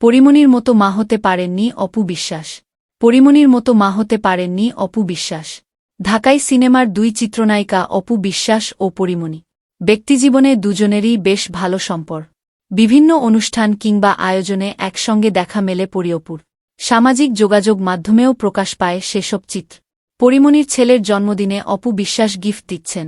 পরিমণির মতো মা হতে পারেননি অপু বিশ্বাস। পরিমণির মতো মা হতে পারেননি অপু বিশ্বাস। ঢাকাই সিনেমার দুই চিত্রনায়িকা অপু বিশ্বাস ও পরিমণি ব্যক্তিজীবনে দুজনেরই বেশ ভালো সম্পর্ক। বিভিন্ন অনুষ্ঠান কিংবা আয়োজনে একসঙ্গে দেখা মেলে পরিয়পুর। সামাজিক যোগাযোগ মাধ্যমেও প্রকাশ পায় সেসব চিত্র। পরিমণির ছেলের জন্মদিনে অপু বিশ্বাস গিফট দিচ্ছেন।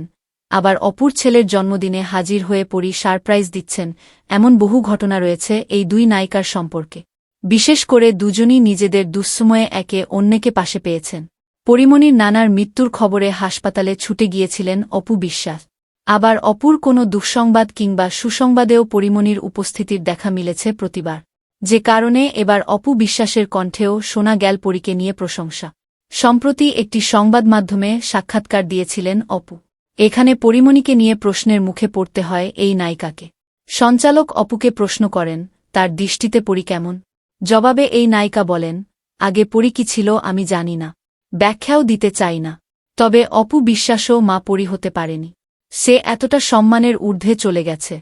আবার অপুর ছেলের জন্মদিনে হাজির হয়ে পরি সারপ্রাইজ দিচ্ছেন, এমন বহু ঘটনা রয়েছে এই দুই নায়িকার সম্পর্কে। বিশেষ করে দুজনই নিজেদের দুঃসময়ে একে অন্যকে পাশে পেয়েছেন। পরিমণির নানার মৃত্যুর খবরে হাসপাতালে ছুটে গিয়েছিলেন অপু বিশ্বাস। আবার অপুর কোনো দুঃসংবাদ কিংবা সুসংবাদেও পরিমণির উপস্থিতির দেখা মিলেছে প্রতিবার। যে কারণে এবার অপু বিশ্বাসের কণ্ঠেও সোনা গেল পরীকে নিয়ে প্রশংসা। সম্প্রতি একটি সংবাদ মাধ্যমে সাক্ষাৎকার দিয়েছিলেন অপু। এখানে পরিমণিকে নিয়ে প্রশ্নের মুখে পড়তে হয় এই নায়িকাকে। সঞ্চালক অপুকে প্রশ্ন করেন, তার দৃষ্টিতে পরি কেমন? জবাবে এই নায়িকা বলেন, আগে পরি কি ছিল আমি জানি না, ব্যাখ্যাও দিতে চাই না, তবে অপু বিশ্বাসও মা পরি হতে পারেনি। সে এতটা সম্মানের ঊর্ধ্বে চলে গেছে।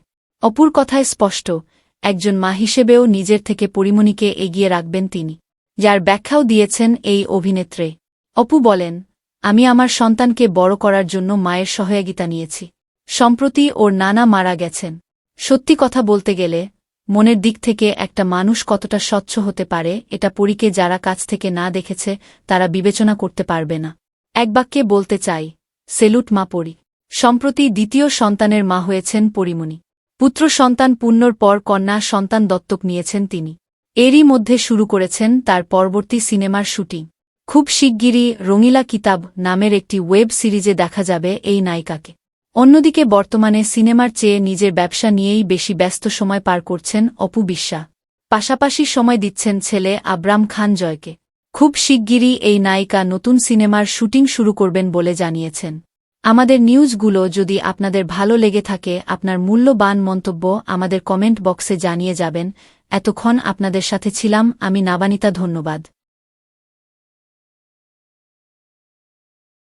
অপুর কথায় স্পষ্ট, একজন মা হিসেবেও নিজের থেকে পরিমণিকে এগিয়ে রাখবেন তিনি, যার ব্যাখ্যাও দিয়েছেন এই অভিনেত্রে। অপু বলেন আমি আমার সন্তানকে বড় করার জন্য মায়ের সহায়গিতা নিয়েছি। সম্প্রতি ওর নানা মারা গেছেন। সত্যি কথা বলতে গেলে, মনের দিক থেকে একটা মানুষ কতটা স্বচ্ছ হতে পারে, এটা পরীকে যারা কাছ থেকে না দেখেছে, তারা বিবেচনা করতে পারবে না। এক বাক্যে বলতে চাই, সেলুট মা পরি। সম্প্রতি দ্বিতীয় সন্তানের মা হয়েছেন পরিমণি। পুত্র সন্তান পুণ্যর পর কন্যা সন্তান দত্তক নিয়েছেন তিনি। এরই মধ্যে শুরু করেছেন তার পরবর্তী সিনেমার শুটিং। খুব শিগগিরই রঙিলা কিতাব নামের একটি ওয়েব সিরিজে দেখা যাবে এই নায়িকাকে। অন্যদিকে বর্তমানে সিনেমার চেয়ে নিজের ব্যবসা নিয়েই বেশি ব্যস্ত সময় পার করছেন অপু বিশ্বা পাশাপাশি সময় দিচ্ছেন ছেলে আব্রাম খান জয়কে। খুব শিগগিরই এই নায়িকা নতুন সিনেমার শুটিং শুরু করবেন বলে জানিয়েছেন। আমাদের নিউজগুলো যদি আপনাদের ভালো লেগে থাকে, আপনার মূল্যবান মন্তব্য আমাদের কমেন্ট বক্সে জানিয়ে যাবেন। এতক্ষণ আপনাদের সাথে ছিলাম, আমি নাবানিতা, ধন্যবাদ।